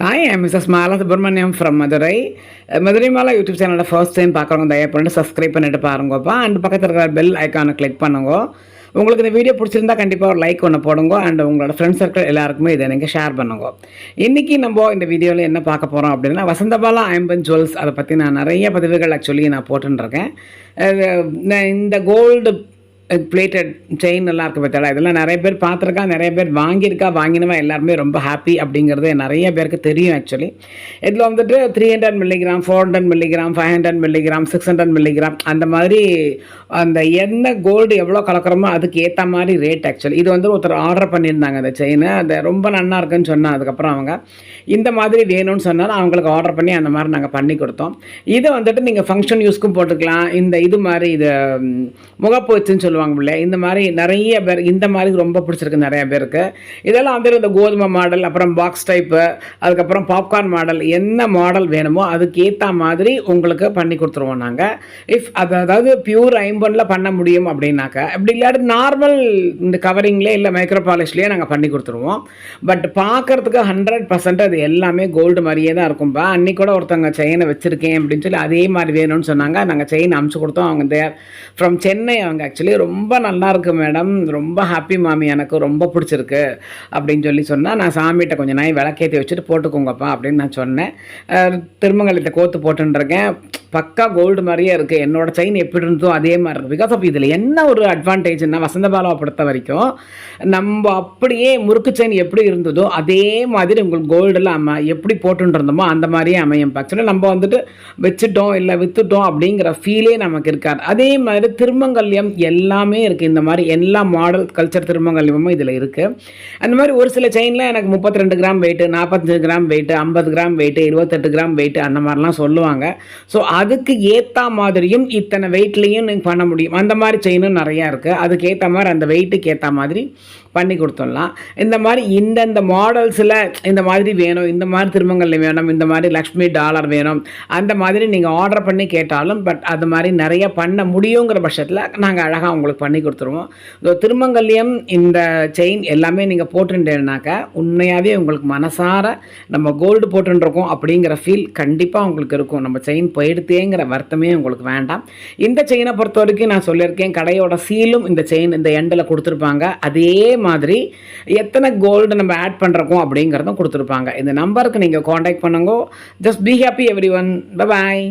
Hi I Mrs Mala Subramaniam from Madurai Madurai Mala YouTube சேனலை first time பார்க்குறவங்க தயவு பண்ணிட்டு சப்ஸ்கிரைப் பண்ணிட்டு பாருங்கப்பா. அண்ட் பக்கத்தில் இருக்கிற பெல் ஐக்கானை கிளிக் பண்ணுங்க. உங்களுக்கு இந்த வீடியோ பிடிச்சிருந்தா கண்டிப்பாக ஒரு லைக் ஒன்று போடுங்க. அண்ட் உங்களோட ஃப்ரெண்ட்ஸ் சர்க்கிள் எல்லாருக்குமே இதை நீங்கள் ஷேர் பண்ணுங்க. இன்றைக்கி நம்ம இந்த வீடியோவில் என்ன பார்க்க போகிறோம் அப்படின்னா வசந்தபாலா ஐம்பன் ஜுவல்ஸ் அதை பற்றி நான் நிறைய பதிவுகள் ஆக்சுவலி நான் போட்டுருக்கேன் நான் இந்த கோல்டு பிளேட்டட் செயின் எல்லாம் இருக்குது பார்த்தா இதெல்லாம் நிறைய பேர் பார்த்துருக்கா நிறைய பேர் வாங்கியிருக்கா வாங்கினவன் எல்லாருமே ரொம்ப ஹாப்பி அப்படிங்கிறது நிறைய பேருக்கு தெரியும் ஆக்சுவலி இதில் வந்துட்டு three hundred milligram four hundred milligram five hundred milligram six hundred milligram அந்த மாதிரி அந்த என்ன கோல்டு எவ்வளோ கலக்கிறோமோ அதுக்கு ஏற்ற மாதிரி ரேட் ஆக்சுவலி இது வந்து ஒருத்தர் ஆர்டர் பண்ணியிருந்தாங்க அந்த செயினு அது ரொம்ப நல்லா இருக்குன்னு சொன்னால் அதுக்கப்புறம் அவங்க. இந்த மாதிரி வேணும்னு சொன்னாலும் அவங்களுக்கு ஆர்டர் பண்ணி அந்த மாதிரி நாங்கள் பண்ணி கொடுத்தோம். இதை வந்துட்டு நீங்கள் ஃபங்க்ஷன் யூஸ்க்கும் போட்டுக்கலாம். இந்த இது மாதிரி இது முகப்பு வச்சுன்னு சொல்லுவாங்க. பிள்ளை இந்த மாதிரி நிறைய பேர் இந்த மாதிரி ரொம்ப பிடிச்சிருக்கு நிறைய பேருக்கு. இதெல்லாம் வந்து இந்த கோதுமை மாடல் அப்புறம் பாக்ஸ் டைப்பு அதுக்கப்புறம் பாப்கார்ன் மாடல் என்ன மாடல் வேணுமோ அதுக்கு ஏற்ற மாதிரி உங்களுக்கு பண்ணி கொடுத்துருவோம் நாங்கள் இஃப் அது அதாவது பியூர் ஐம்பனில் பண்ண முடியும் அப்படின்னாக்கா அப்படி இல்லாட்டி நார்மல் இந்த கவரிங்லேயே இல்லை மைக்ரோ பாலிஷ்லேயே நாங்கள் பண்ணி கொடுத்துருவோம். பட் பார்க்குறதுக்கு ஹண்ட்ரட் பர்சன்ட் அது எல்லாமே கோல்டு மாதிரியே தான் இருக்கும்பா அன்னைக்கு கூட ஒருத்தவங்க செயினை வச்சுருக்கேன் அப்படின்னு சொல்லி அதே மாதிரி வேணும்னு சொன்னாங்க. நாங்கள் செயின் அமுச்சு கொடுத்தோம். அவங்க தேர் ஃப்ரம் சென்னை அவங்க ஆக்சுவலி ரொம்ப நல்லா இருக்கு மேடம் ரொம்ப ஹாப்பி மாமி. எனக்கு ரொம்ப பிடிச்சிருக்கு அப்படின்னு சொல்லி சொன்னால் நான் சாமிகிட்ட கொஞ்சம் நாய் விளக்கேற்றி வச்சுட்டு போட்டுக்கோங்கப்பா அப்படின்னு நான் சொன்னேன். திருமங்கலத்தை கோத்து போட்டுருக்கேன் பக்கா கோல்டு மாதிரியே இருக்குது என்னோட செயின் எப்படி இருந்தோ அதே மாதிரி இருக்குது பிகாஸ் ஆஃப் இதில் என்ன ஒரு அட்வான்டேஜ்னா வசந்தபாலாவை பொறுத்த வரைக்கும் நம்ம அப்படியே முறுக்கு செயின் எப்படி இருந்ததோ அதே மாதிரி உங்களுக்கு கோல்டெல்லாம் அம எப்படி போட்டுட்டு இருந்தோமோ அந்த மாதிரியே அமையும். ஆக்சுவலாக நம்ம வந்துட்டு வச்சுட்டோம் இல்லை விற்றுட்டோம் அப்படிங்கிற ஃபீலே நமக்கு இருக்காது. அதே மாதிரி திருமங்கல்யம் எல்லாமே இருக்குது இந்த மாதிரி எல்லா மாடல் கல்ச்சர் திருமங்கல்யமும் இதில் இருக்குது அந்த மாதிரி ஒரு சில செயினில் எனக்கு முப்பத்தி ரெண்டு கிராம் வெயிட்டு நாற்பத்தஞ்சு கிராம் வெயிட்டு ஐம்பது கிராம் வெயிட்டு இருபத்தெட்டு கிராம் வெயிட்டு அந்த மாதிரிலாம் சொல்லுவாங்க. ஸோ அதுக்கு ஏற்ற மாதிரியும் இத்தனை வெயிட்லேயும் நீங்கள் பண்ண முடியும். அந்த மாதிரி செயினும் நிறையா இருக்குது அதுக்கு ஏற்ற மாதிரி அந்த வெயிட்டுக்கு ஏற்ற மாதிரி பண்ணி கொடுத்துடலாம். இந்த மாதிரி இந்தந்த மாடல்ஸில் இந்த மாதிரி வேணும் இந்த மாதிரி திருமங்கல்ல வேணும் இந்த மாதிரி லக்ஷ்மி டாலர் வேணும் அந்த மாதிரி நீங்கள் ஆர்டர் பண்ணி கேட்டாலும் பட் அது மாதிரி நிறைய பண்ண முடியுங்கிற பட்சத்தில் நாங்கள் அழகாக உங்களுக்கு பண்ணி கொடுத்துருவோம். ஸோ திருமங்கல்யம் இந்த செயின் எல்லாமே நீங்கள் போட்டுட்டேன்னாக்கா உண்மையாகவே உங்களுக்கு மனசார நம்ம கோல்டு போட்டுருக்கோம் அப்படிங்கிற ஃபீல் கண்டிப்பாக உங்களுக்கு இருக்கும். நம்ம செயின் போயிடுத்தேங்கிற வருத்தமே உங்களுக்கு வேண்டாம். இந்த செயினை பொறுத்த வரைக்கும் நான் சொல்லியிருக்கேன் கடையோட சீலும் இந்த செயின் இந்த எண்டில் கொடுத்துருப்பாங்க. அதே மாதிரி எத்தனை கோல்டு நம்ம ஆட் பண்ணுறோம் அப்படிங்கிறதும் கொடுத்துருப்பாங்க. இந்த நம்பருக்கு நீங்கள் காண்டாக்ட் பண்ணுங்க. Just be happy everyone bye